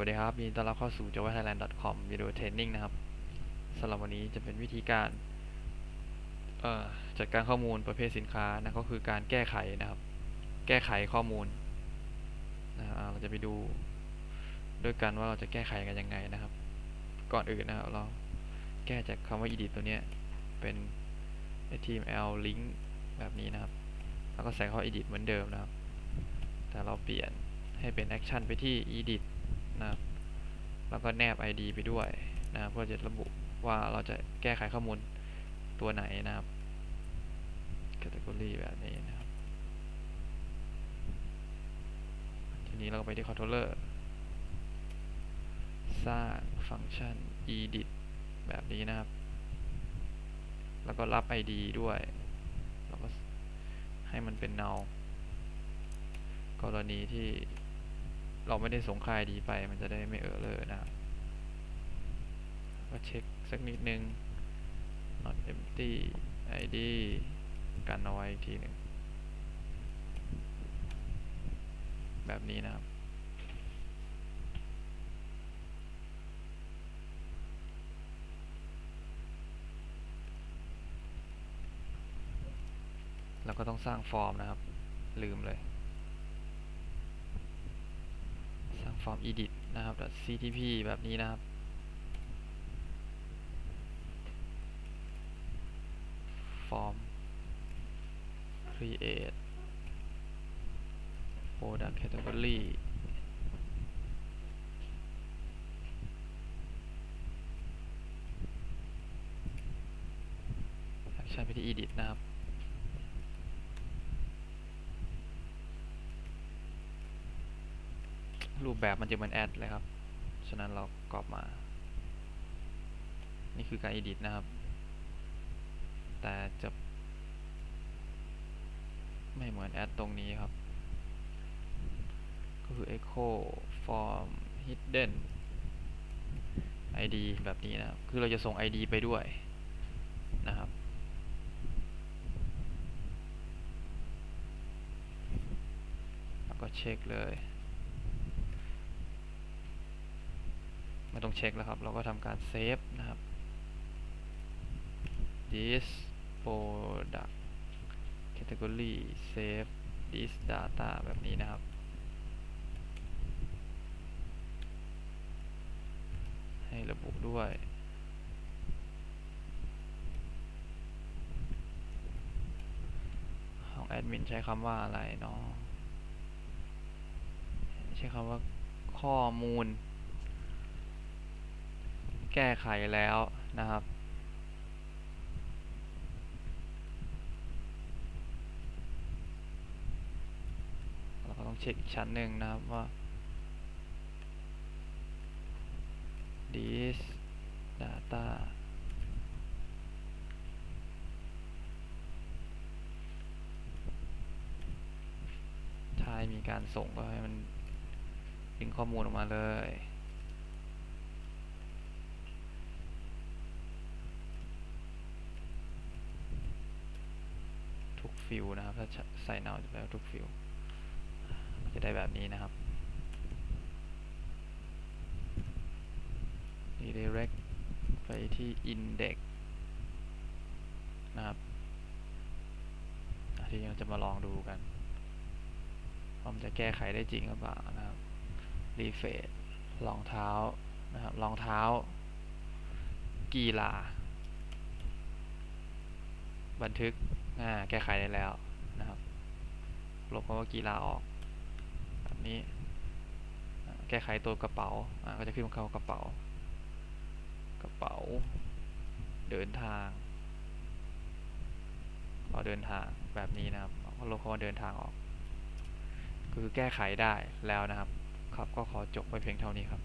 วัสดีครับยินดีต้อนรับเข้าสู่ javathailand.com video training นะครับสำหรับวันนี้จะเป็นวิธีการจัดการข้อมูลประเภทสินค้านะก็คือการแก้ไขนะครับ แก้ไขข้อมูลนะอ่าเราจะไปดูด้วยกันว่าเราจะแก้ไขกันยังไงนะครับ ก่อนอื่นนะครับเราแก้จากคำว่า edit ตัวนี้เป็น html link แบบนี้นะครับ แล้วก็ใส่เข้า edit เหมือนเดิมนะครับ แต่เราเปลี่ยนให้เป็น action ไปที่ edit นะครับ แล้วก็แนบ id ไปด้วยนะเพื่อจะระบุว่าเราจะแก้ไขข้อมูลตัวไหนนะครับ category แบบนี้นะครับ ทีนี้เราก็ไปที่ controller สร้างฟังก์ชัน edit แบบนี้นะครับ แล้วก็รับ id ด้วย แล้วก็ให้มันเป็น null กรณีที่ เราไม่ได้สงค่า ID ไป มันจะได้ไม่เออเลยนะครับก็เช็คสักนิดนึง not empty ID กันเอาไว้อีกทีหนึ่งแบบนี้นะครับ แล้วก็ต้องสร้างฟอร์มนะครับ ลืมเลย สร้างฟอร์ม edit นะครับ .ctp แบบนี้นะครับฟอร์ม create product category ใช้ไปที่ edit นะครับ รูปแบบมันจะเหมือนแอดเลยครับ ฉะนั้นเรากรอบมา นี่คือการ edit นะครับ แต่จะไม่เหมือนแอดตรงนี้ครับ ก็คือ echo form hidden id แบบนี้นะครับ คือเราจะส่ง id ไปด้วยนะครับแล้วก็เช็คเลย ไม่ต้องเช็คแล้วครับ เราก็ทำการเซฟนะครับ this product category save this data แบบนี้นะครับ ให้ระบุด้วยของแอดมินใช้คำว่าอะไรเนาะใช้คำว่าข้อมูล แก้ไขแล้วนะครับ เราก็ต้องเช็คอีกชั้นหนึ่งนะครับว่า this data ถ้ามีการส่งก็ให้มันดึงข้อมูลออกมาเลย ทุก ฟิลนะครับ ถ้าใส่เนาจะแปลว่าทุกฟิลจะได้แบบนี้นะครับ redirect ไปที่ index นะครับทีนี้เราจะมาลองดูกันว่ามันจะแก้ไขได้จริงหรือเปล่านะครับ refresh รองเท้านะครับรองเท้า กีฬา บันทึกอ่าแก้ไขได้แล้วนะครับ ลบคำว่ากีฬาออกแบบนี้ แก้ไขตัวกระเป๋าอ่าก็จะขึ้นเข้ากระเป๋า กระเป๋า เดินทางเราเดินทางแบบนี้นะครับลบคำว่าเดินทางออก คือแก้ไขได้แล้วนะครับ ครับก็ขอจบไปเพียงเท่านี้ครับ